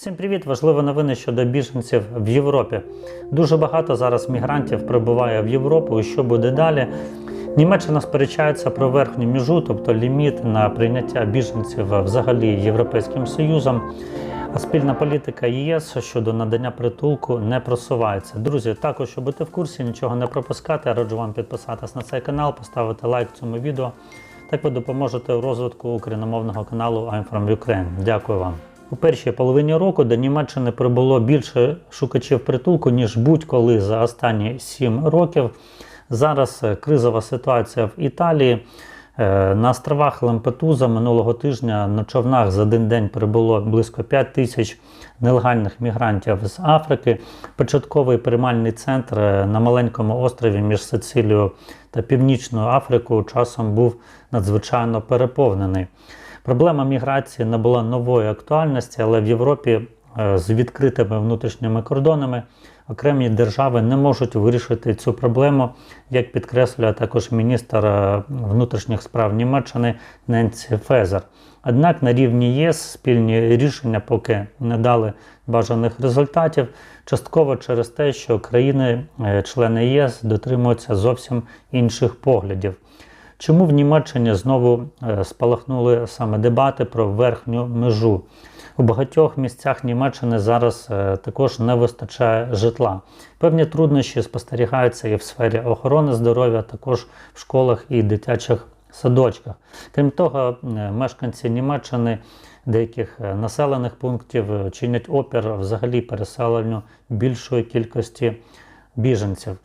Всім привіт! Важливі новини щодо біженців в Європі. Дуже багато зараз мігрантів прибуває в Європу. І що буде далі? Німеччина сперечається про верхню межу, тобто ліміт на прийняття біженців взагалі Європейським Союзом. А спільна політика ЄС щодо надання притулку не просувається. Друзі, також щоб бути в курсі, нічого не пропускати, раджу вам підписатись на цей канал, поставити лайк цьому відео. Так ви допоможете у розвитку україномовного каналу I'm from Ukraine. Дякую вам. У першій половині року до Німеччини прибуло більше шукачів притулку, ніж будь-коли за останні 7 років. Зараз е, кризова ситуація в Італії. Е, На островах Лампетуза минулого тижня на човнах за один день прибуло близько 5 тисяч нелегальних мігрантів з Африки. Початковий приймальний центр е, на маленькому острові між Сицилією та Північною Африкою часом був надзвичайно переповнений. Проблема міграції набула нової актуальності, але в Європі е, з відкритими внутрішніми кордонами окремі держави не можуть вирішити цю проблему, як підкреслює також міністр е, внутрішніх справ Німеччини Ненсі Фезер. Однак на рівні ЄС спільні рішення поки не дали бажаних результатів, частково через те, що країни-члени ЄС дотримуються зовсім інших поглядів. Чому в Німеччині знову е, спалахнули саме дебати про верхню межу? У багатьох місцях Німеччини зараз е, також не вистачає житла. Певні труднощі спостерігаються і в сфері охорони здоров'я, також в школах і дитячих садочках. Крім того, е, мешканці Німеччини деяких населених пунктів чинять опір взагалі переселенню більшої кількості біженців.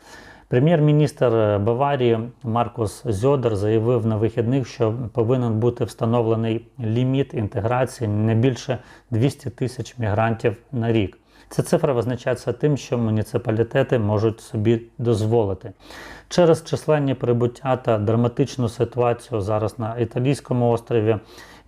Прем'єр-міністр е, Баварії Маркус Зьодер заявив на вихідних, що повинен бути встановлений ліміт інтеграції не більше 200 тисяч мігрантів на рік. Ця цифра визначається тим, що муніципалітети можуть собі дозволити. Через численні прибуття та драматичну ситуацію зараз на італійському острові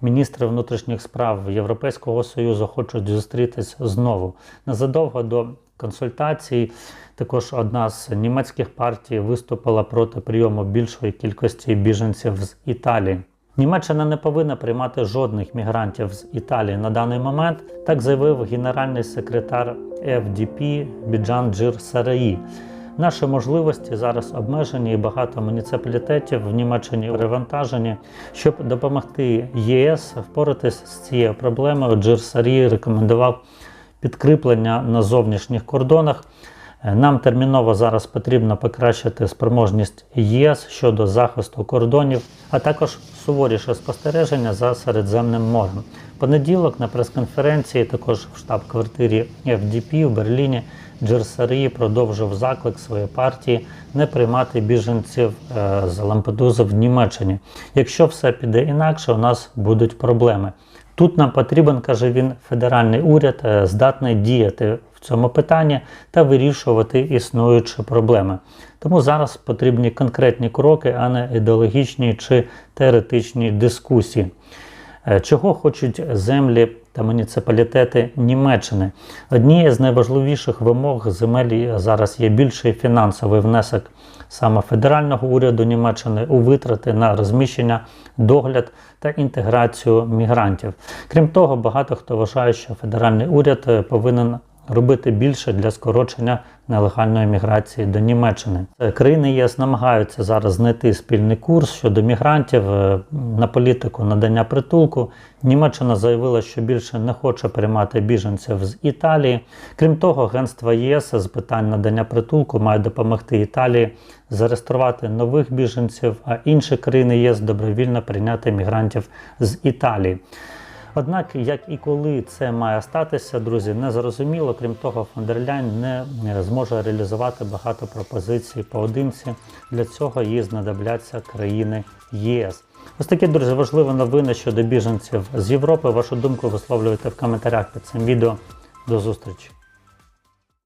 міністри внутрішніх справ Європейського Союзу хочуть зустрітись знову незадовго до консультацій. Також одна з німецьких партій виступила проти прийому більшої кількості біженців з Італії. Німеччина не повинна приймати жодних мігрантів з Італії на даний момент, так заявив генеральний секретар FDP Біджан Джир Сараї. Наші можливості зараз обмежені і багато муніципалітетів в Німеччині перевантажені. Щоб допомогти ЄС впоратись з цією проблемою, Джир Сарі рекомендував підкріплення на зовнішніх кордонах. Е, Нам терміново зараз потрібно покращити спроможність ЄС щодо захисту кордонів, а також суворіше спостереження за Середземним морем. Понеділок на прес-конференції, також в штаб-квартирі FDP в Берліні, Джерсарі продовжив заклик своєї партії не приймати біженців е, з Лампедузи в Німеччині. Якщо все піде інакше, у нас будуть проблеми. Тут нам потрібен, каже він, федеральний уряд, е, здатний діяти в цьому питанні та вирішувати існуючі проблеми. Тому зараз потрібні конкретні кроки, а не ідеологічні чи теоретичні дискусії. Е, Чого хочуть землі та муніципалітети Німеччини? Однією з найважливіших вимог земель зараз є більший фінансовий внесок саме федерального уряду Німеччини у витрати на розміщення, догляд та інтеграцію мігрантів. Крім того, багато хто вважає, що федеральний уряд повинен робити більше для скорочення нелегальної міграції до Німеччини. Країни ЄС намагаються зараз знайти спільний курс щодо мігрантів е, на політику надання притулку. Німеччина заявила, що більше не хоче приймати біженців з Італії. Крім того, Агентство ЄС з питань надання притулку має допомогти Італії зареєструвати нових біженців, а інші країни ЄС добровільно прийняти мігрантів з Італії. Однак, як і коли це має статися, друзі, не зрозуміло. Крім того, Фондерляйн не зможе реалізувати багато пропозицій поодинці. Для цього їй знадобляться країни ЄС. Ось такі друзі важливі новини щодо біженців з Європи. Вашу думку висловлюйте в коментарях під цим відео. До зустрічі!